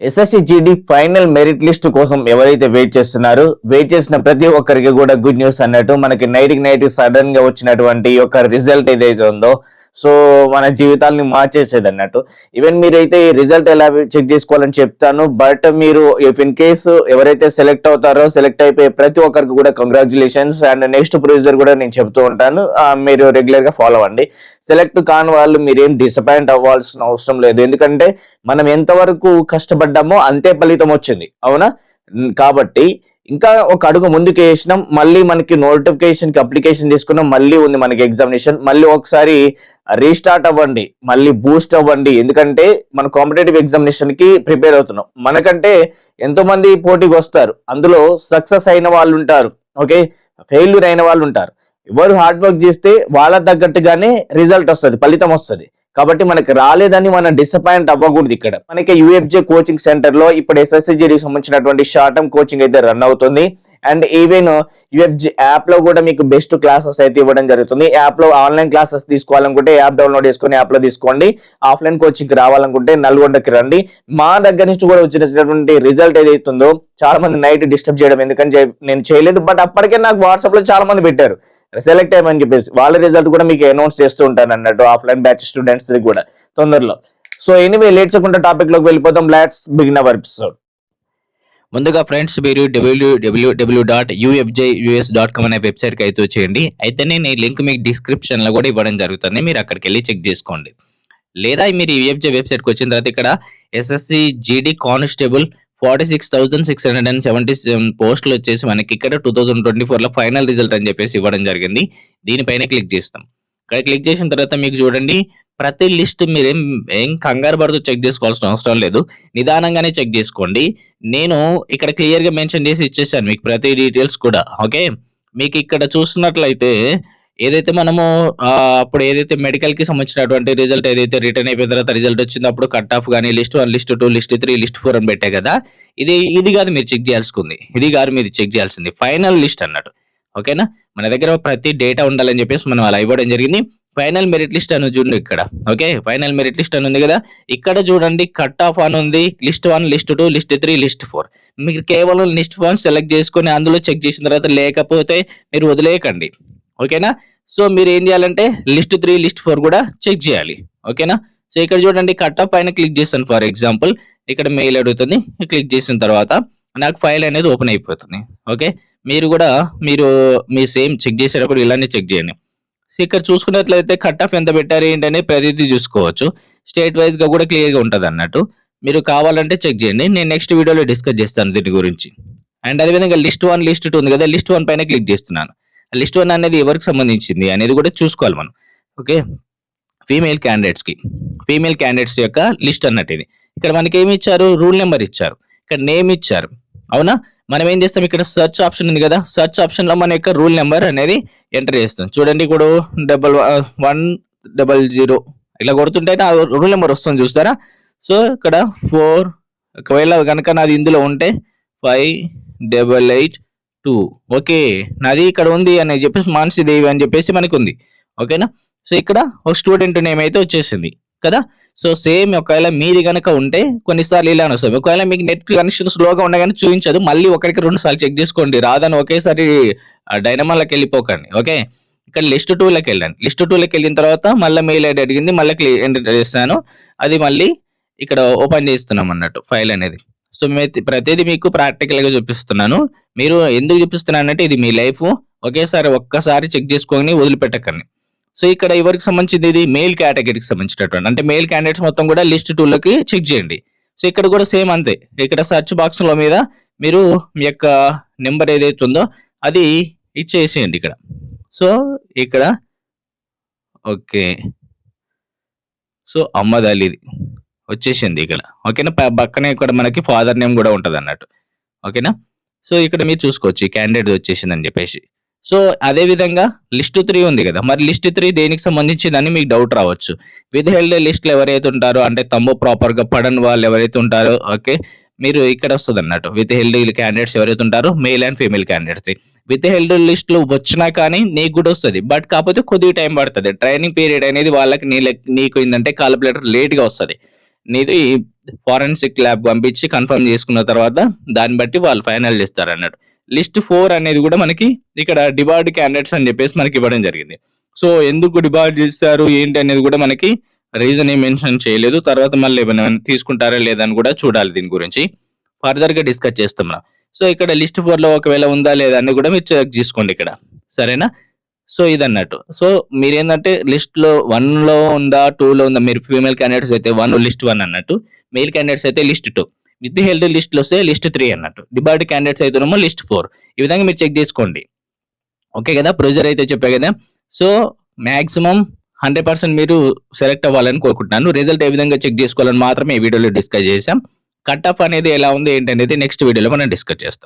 SSC GD final merit list కోసం ఎవరైతే wait చేస్తున్నారో వెయిట్ చేసిన ప్రతి ఒక్కరికి కూడా గుడ్ న్యూస్ అన్నట్టు మనకి నైట్కి నైట్ సడన్గా వచ్చినటువంటి ఈ యొక్క రిజల్ట్ ఏదైతే ఉందో సో మన జీవితాల్ని మార్చేసేది అన్నట్టు. ఈవెన్ మీరైతే ఈ రిజల్ట్ ఎలా చెక్ చేసుకోవాలని చెప్తాను బట్ మీరు ఇఫ్ ఇన్ కేసు ఎవరైతే సెలెక్ట్ అవుతారో సెలెక్ట్ అయిపోయే ప్రతి ఒక్కరికి కూడా కంగ్రాచులేషన్స్ అండ్ నెక్స్ట్ ప్రొసీజర్ కూడా నేను చెప్తూ ఉంటాను. మీరు రెగ్యులర్గా ఫాలో అవ్వండి. సెలెక్ట్ కాని వాళ్ళు మీరేం డిసప్పాయింట్ అవ్వాల్సిన అవసరం లేదు. ఎందుకంటే మనం ఎంతవరకు కష్టపడ్డామో అంతే ఫలితం వచ్చింది. అవునా? కాబట్టి ఇంకా ఒక అడుగు ముందుకు వేసినాం. మళ్ళీ మనకి నోటిఫికేషన్కి అప్లికేషన్ తీసుకున్నాం. మళ్ళీ ఉంది మనకి ఎగ్జామినేషన్ మళ్ళీ ఒకసారి రీస్టార్ట్ అవ్వండి. మళ్ళీ బూస్ట్ అవ్వండి. ఎందుకంటే మన కాంపిటేటివ్ ఎగ్జామినేషన్కి ప్రిపేర్ అవుతున్నాం. మనకంటే ఎంతోమంది పోటీకి వస్తారు. అందులో సక్సెస్ అయిన వాళ్ళు ఉంటారు. ఓకే? ఫెయిల్యూర్ అయిన వాళ్ళు ఉంటారు. ఎవరు హార్డ్ వర్క్ చేస్తే వాళ్ళ తగ్గట్టుగానే రిజల్ట్ వస్తుంది ఫలితం వస్తుంది. కాబట్టి మనకి రాలేదని మనం డిసప్పాయింట్ అవ్వకూడదు ఇక్కడ. మనకి యూఎఫ్జే కోచింగ్ సెంటర్లో ఇప్పుడు ఎస్ఎస్సిజికి సంబంధించినటువంటి షార్ట్ టర్మ్ కోచింగ్ అయితే రన్ అవుతుంది. అండ్ ఈవెన్ యూఎఫ్జి యాప్లో కూడా మీకు బెస్ట్ క్లాసెస్ అయితే ఇవ్వడం జరుగుతుంది. యాప్లో ఆన్లైన్ క్లాసెస్ తీసుకోవాలనుకుంటే యాప్ డౌన్లోడ్ చేసుకొని యాప్లో తీసుకోండి. ఆఫ్లైన్ కోచింగ్ రావాలనుకుంటే నల్గొండకి రండి. మా దగ్గర నుంచి కూడా వచ్చినటువంటి రిజల్ట్ ఏదైతుందో చాలా మంది నైట్ డిస్టర్బ్ చేయడం ఎందుకంటే నేను చేయలేదు. బట్ అప్పటికే నాకు వాట్సాప్లో చాలా మంది పెట్టారు. సెలెక్ట్ అయ్యమని చెప్పేసి వాళ్ళ రిజల్ట్ కూడా మీకు అనౌన్స్ చేస్తూ ఉంటాను అన్నట్టు ఆఫ్లైన్ బ్యాచ్ స్టూడెంట్స్ కూడా తొందరలో. సో ఎనీవే లేట్ చేయకుండా టాపిక్లోకి వెళ్ళిపోతాం లెట్స్ బిగిన్ అవర్ ఎపిసోడ్. ముందుగా ఫ్రెండ్స్ మీరు W W W dot UFJUS dot com అనే వెబ్సైట్కి అయితే వచ్చేయండి. అయితే నేను ఈ లింక్ మీకు డిస్క్రిప్షన్లో కూడా ఇవ్వడం జరుగుతుంది. మీరు అక్కడికి వెళ్ళి చెక్ చేసుకోండి. లేదా మీరు యూఎఫ్జే వెబ్సైట్కి వచ్చిన తర్వాత ఇక్కడ SSC GD constable forty six thousand six hundred and seventy seven పోస్టులు వచ్చేసి మనకి ఇక్కడ టూ థౌసండ్ ట్వంటీ ఫోర్లో ఫైనల్ రిజల్ట్ అని చెప్పేసి ఇవ్వడం జరిగింది. దీనిపైన క్లిక్ చేస్తాం. ఇక్కడ క్లిక్ చేసిన తర్వాత మీకు చూడండి ప్రతి లిస్ట్ మీరేం ఏం కంగారు పడుతూ చెక్ చేసుకోవాల్సిన అవసరం లేదు. నిదానంగానే చెక్ చేసుకోండి. నేను ఇక్కడ క్లియర్గా మెన్షన్ చేసి ఇచ్చేసాను మీకు ప్రతి డీటెయిల్స్ కూడా ఓకే మీకు ఇక్కడ చూస్తున్నట్లయితే ఏదైతే మనము అప్పుడు ఏదైతే మెడికల్కి సంబంధించినటువంటి రిజల్ట్ ఏదైతే రిటర్న్ అయిపోయిన తర్వాత రిజల్ట్ వచ్చిందో అప్పుడు కట్ ఆఫ్ కానీ list one list two list three list four అని పెట్టే కదా ఇది ఇది కాదు మీరు చెక్ చేయాల్సింది ఇది కాదు మీరు చెక్ చేయాల్సింది. ఫైనల్ లిస్ట్ అన్నట్టు. ఓకేనా? మన దగ్గర ప్రతి డేటా ఉండాలని చెప్పేసి మనం అలా ఇవ్వడం జరిగింది. ఫైనల్ మెరిట్ లిస్ట్ అని చూడండి ఇక్కడ. ఓకే? ఫైనల్ మెరిట్ లిస్ట్ అని ఉంది కదా? ఇక్కడ చూడండి కట్ ఆఫ్ అని ఉంది. List one list two list three list four. మీరు కేవలం లిస్ట్ వన్ సెలెక్ట్ చేసుకొని అందులో చెక్ చేసిన తర్వాత లేకపోతే మీరు వదిలేయకండి. ఓకేనా? సో మీరు ఏం చేయాలంటే లిస్ట్ త్రీ లిస్ట్ ఫోర్ కూడా చెక్ చేయాలి. ఓకేనా? సో ఇక్కడ చూడండి కట్ ఆఫ్ పైన క్లిక్ చేస్తాను ఫర్ ఎగ్జాంపుల్ ఇక్కడ మెయిల్ అడుగుతుంది. క్లిక్ చేసిన తర్వాత నాకు ఫైల్ అనేది ఓపెన్ అయిపోతుంది. ఓకే మీరు కూడా మీరు మీ సేమ్ చెక్ చేసేటప్పుడు ఇలానే చెక్ చేయండి. సో ఇక్కడ చూసుకున్నట్లయితే కట్ ఆఫ్ ఎంత పెట్టారు ఏంటనే ప్రతిదీ చూసుకోవచ్చు. స్టేట్ వైజ్గా కూడా క్లియర్గా ఉంటుంది అన్నట్టు. మీరు కావాలంటే చెక్ చేయండి. నేను నెక్స్ట్ వీడియోలో డిస్కస్ చేస్తాను దీని గురించి. అండ్ అదేవిధంగా లిస్ట్ వన్ లిస్ట్ టూ ఉంది కదా లిస్ట్ వన్ పైన క్లిక్ చేస్తున్నాను. లిస్ట్ వన్ అనేది ఎవరికి సంబంధించింది అనేది కూడా చూసుకోవాలి మనం. ఓకే ఫీమేల్ క్యాండిడేట్స్కి ఫీమేల్ క్యాండిడేట్స్ యొక్క లిస్ట్ అన్నట్టు ఇది. ఇక్కడ మనకి ఏమి ఇచ్చారు? రూల్ నెంబర్ ఇచ్చారు. ఇక్కడ నేమ్ ఇచ్చారు. అవునా? మనం ఏం చేస్తాం? ఇక్కడ సెర్చ్ ఆప్షన్ ఉంది కదా. సెర్చ్ ఆప్షన్లో మన యొక్క రూల్ నెంబర్ అనేది ఎంటర్ చేస్తాం. చూడండి ఇప్పుడు డబల్ వన్ డబల్ జీరో ఇలా కొడుతుంటే ఆ రూల్ నెంబర్ వస్తుంది చూస్తారా? సో ఇక్కడ ఫోర్ ఒకవేళ కనుక నాది ఇందులో ఉంటే five double eight two okay. నాది ఇక్కడ ఉంది అని చెప్పేసి మానసిదేవి అని చెప్పేసి మనకు ఉంది ఓకేనా? సో ఇక్కడ ఒక స్టూడెంట్ నేమ్ అయితే వచ్చేసింది. కదా? సో సేమ్ ఒకవేళ మీది కనుక ఉంటే కొన్నిసార్లు ఇలానే వస్తుంది ఒకవేళ మీకు నెట్ కనెక్షన్ స్లోగా ఉండగానే చూపించదు. మళ్ళీ ఒకరికి రెండు సార్లు చెక్ చేసుకోండి. రాదని ఒకేసారి డైనమాలోకి వెళ్ళిపోకండి. ఓకే ఇక్కడ లిస్ట్ టూలోకి వెళ్ళండి. లిస్ట్ టూలోకి వెళ్ళిన తర్వాత మళ్ళీ మెయిల్ ఐడి అడిగింది. మళ్ళీ ఎంటర్ చేస్తాను. అది మళ్ళీ ఇక్కడ ఓపెన్ చేస్తున్నాం అన్నట్టు ఫైల్ అనేది. సో ప్రతిదీ మీకు ప్రాక్టికల్గా చూపిస్తున్నాను. మీరు ఎందుకు చూపిస్తున్నానంటే ఇది మీ లైఫ్ ఒకేసారి ఒక్కసారి చెక్ చేసుకొని వదిలిపెట్టకండి. సో ఇక్కడ ఎవరికి సంబంధించింది ఇది మెయిల్ కేటగిరీకి సంబంధించినటువంటి అంటే మెయిల్ క్యాండిడేట్స్ మొత్తం కూడా లిస్ట్ టూలోకి చెక్ చేయండి. సో ఇక్కడ కూడా సేమ్ అంతే. ఇక్కడ సెర్చ్ బాక్స్లో మీద మీరు మీ యొక్క నెంబర్ ఏదైతే ఉందో అది ఇచ్చేసేయండి ఇక్కడ. సో ఇక్కడ ఓకే. సో అమ్మదాలి ఇది. వచ్చేసింది ఇక్కడ. ఓకేనా? పక్కనే ఇక్కడ మనకి ఫాదర్ నేమ్ కూడా ఉంటుంది అన్నట్టు ఓకేనా? సో ఇక్కడ మీరు చూసుకోవచ్చు ఈ క్యాండిడేట్ వచ్చేసిందని చెప్పేసి. సో అదే విధంగా లిస్ట్ త్రీ ఉంది కదా. మరి లిస్ట్ త్రీ దేనికి సంబంధించిందని మీకు డౌట్ రావచ్చు. విత్ హెల్డ్ లిస్ట్లు ఎవరైతే ఉంటారో అంటే తమ్ము ప్రాపర్గా పడని వాళ్ళు ఎవరైతే ఉంటారో ఓకే మీరు ఇక్కడ వస్తుంది అన్నట్టు. విత్ హెల్డ్ క్యాండిడేట్స్ ఎవరైతే ఉంటారో male and female candidates withheld లిస్ట్లు వచ్చినా కానీ నీకు కూడా వస్తుంది. బట్ కాకపోతే కొద్దిగా టైం పడుతుంది. ట్రైనింగ్ పీరియడ్ అనేది వాళ్ళకి నీ నీకు ఏంటంటే కాలిక్యులేటర్ లేట్గా వస్తుంది. నీది ఫారెన్సిక్ ల్యాబ్ పంపించి కన్ఫర్మ్ చేసుకున్న తర్వాత దాన్ని బట్టి వాళ్ళు ఫైనల్ చేస్తారు అన్నట్టు. లిస్ట్ ఫోర్ అనేది కూడా మనకి ఇక్కడ డిబార్డ్ క్యాండిడేట్స్ అని చెప్పేసి మనకి ఇవ్వడం జరిగింది. సో ఎందుకు డిబార్డ్ చేస్తారు ఏంటి అనేది కూడా మనకి రీజన్ ఏం మెన్షన్ చేయలేదు. తర్వాత మళ్ళీ ఏమైనా తీసుకుంటారా లేదని కూడా చూడాలి దీని గురించి. ఫర్దర్గా డిస్కస్ చేస్తున్నాం సో ఇక్కడ లిస్ట్ ఫోర్లో ఒకవేళ ఉందా లేదా అని కూడా మీరు చెక్ చేసుకోండి ఇక్కడ. సరేనా? సో ఇది అన్నట్టు సో మీరు ఏంటంటే లిస్ట్లో వన్లో ఉందా టూ లో ఉందా? మీరు ఫీమేల్ క్యాండిడేట్స్ అయితే వన్ లిస్ట్ వన్ అన్నట్టు. మెయిల్ క్యాండిడేట్స్ అయితే లిస్ట్ టూ. విత్ హెల్త్ లిస్ట్లో వస్తే లిస్ట్ త్రీ అన్నట్టు. డిబార్డ్ క్యాండిడేట్స్ అయితేనేమో లిస్ట్ ఫోర్. ఈ విధంగా మీరు చెక్ చేసుకోండి. ఓకే కదా? ప్రొసీజర్ అయితే చెప్పా కదా? సో మ్యాక్సిమం హండ్రెడ్ పర్సెంట్ మీరు సెలెక్ట్ అవ్వాలని కోరుకుంటున్నాను. రిజల్ట్ ఏ విధంగా చెక్ చేసుకోవాలని మాత్రమే ఈ వీడియోలో డిస్కస్ చేసాం కట్ ఆఫ్ అనేది ఎలా ఉంది ఏంటనేది నెక్స్ట్ వీడియోలో మనం డిస్కస్ చేస్తాం.